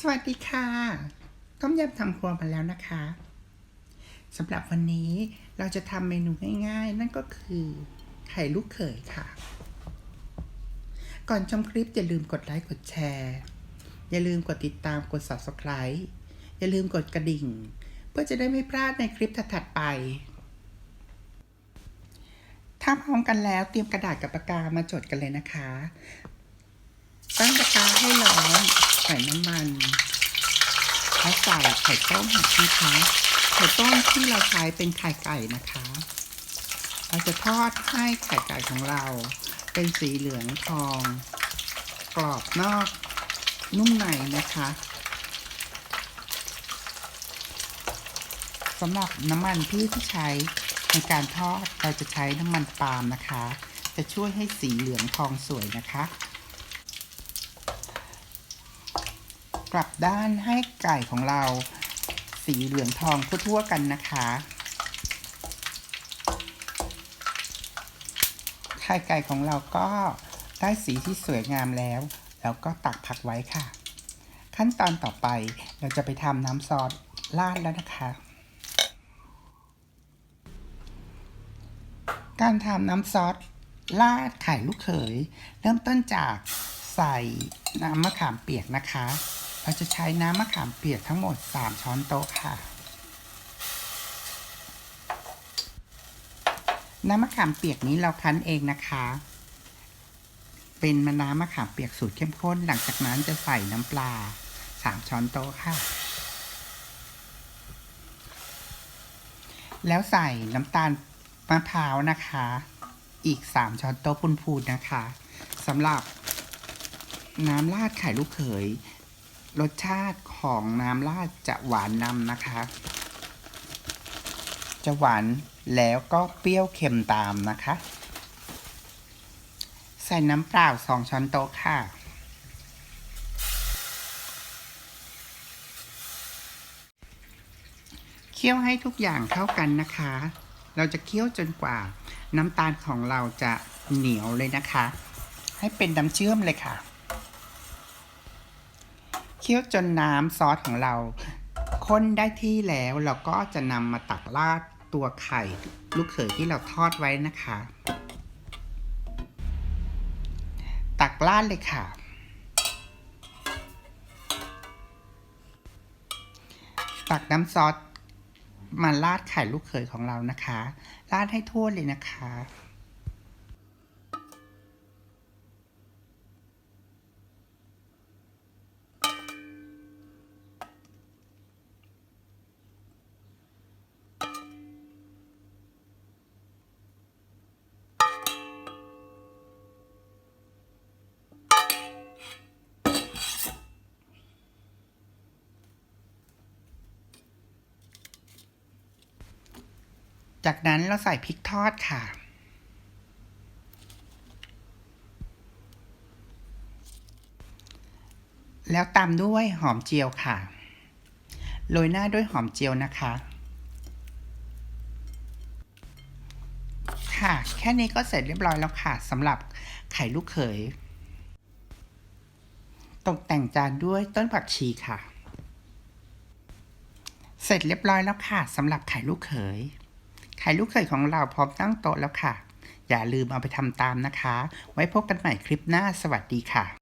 สวัสดีค่ะ ต้มยำทำครัวมาแล้วนะคะสำหรับวันนี้เราจะทำเมนูง่ายๆ นั่นก็คือไข่ลูกเขยค่ะ ก่อนชมคลิปอย่าลืมกดไลค์กดแชร์ อย่าลืมกดติดตามกด subscribe อย่าลืมกดกระดิ่ง เพื่อจะได้ไม่พลาดในคลิปถัดๆไป ถ้าพร้อมกันแล้วเตรียมกระดาษกับปากกามาจดกันเลยนะคะ ตั้งกระทะให้ร้อนใส่น้ำมันแล้วใส่ ไข่ต้มนะคะไข่ต้มที่เราใช้เป็นไข่ไก่นะคะ เราจะทอดให้ไข่ไก่ของเรา เป็นสีเหลืองทอง กรอบนอกนุ่มในนะคะสำหรับน้ำมันพืชที่ใช้ในการทอดเราจะใช้น้ำมันปาล์มนะคะ จะช่วยให้สีเหลืองทองสวยนะคะ ลับด้านให้ไก่ของเรา สีเหลืองทองทั่วๆกันนะคะ ไข่ไก่ของเราก็ได้สีที่สวยงามแล้ว แล้วก็ตักพักไว้ค่ะ ขั้นตอนต่อไปเราจะไปทำน้ำซอสราดแล้วนะคะ การทำน้ำซอสราดไข่ลูกเขย เริ่มต้นจากใส่น้ำมะขามเปียกนะคะ เราจะใช้น้ำมะขามเปียกทั้งหมด 3 ช้อนโต๊ะค่ะ น้ำมะขามเปียกนี้เราคั้นเองนะคะ เป็นมะน้ำมะขามเปียกสูตรเข้มข้น หลังจากนั้นจะใส่น้ำปลา 3 ช้อนโต๊ะค่ะ แล้วใส่น้ำตาลมะพร้าวนะคะ อีก 3 ช้อนโต๊ะพูนๆนะคะสำหรับน้ำราดไข่ลูกเขย รสชาติของน้ำราดจะหวานนำนะคะ จะหวานแล้วก็เปรี้ยวเค็มตามนะคะ ใส่น้ำเปล่า2ช้อนโต๊ะค่ะเคี่ยวให้ทุกอย่างเข้ากันนะคะ เราจะเคี่ยวจนกว่าน้ำตาลของเราจะเหนียวเลยนะคะ ให้เป็นน้ำเชื่อมเลยค่ะ เคี่ยวจนน้ำซอสของเราข้นได้ที่แล้วเราก็จะนำมาตักราดตัวไข่ ลูกเขยที่เราทอดไว้นะคะ ตักราดเลยค่ะ ตักน้ำซอสมาราดไข่ลูกเขยของเรานะคะ ราดให้ทั่วเลยนะคะ จากนั้นเราใส่พริกทอดค่ะ แล้วตามด้วยหอมเจียวค่ะ โรยหน้าด้วยหอมเจียวนะคะ ค่ะ แค่นี้ก็เสร็จเรียบร้อยแล้วค่ะสำหรับไข่ลูกเขย ตกแต่งจานด้วยต้นผักชีค่ะ เสร็จเรียบร้อยแล้วค่ะสำหรับไข่ลูกเขย ไข่ลูกเขยของเราพร้อมตั้งโต๊ะแล้วค่ะ อย่าลืมเอาไปทำตามนะคะ ไว้พบกันใหม่คลิปหน้าสวัสดีค่ะ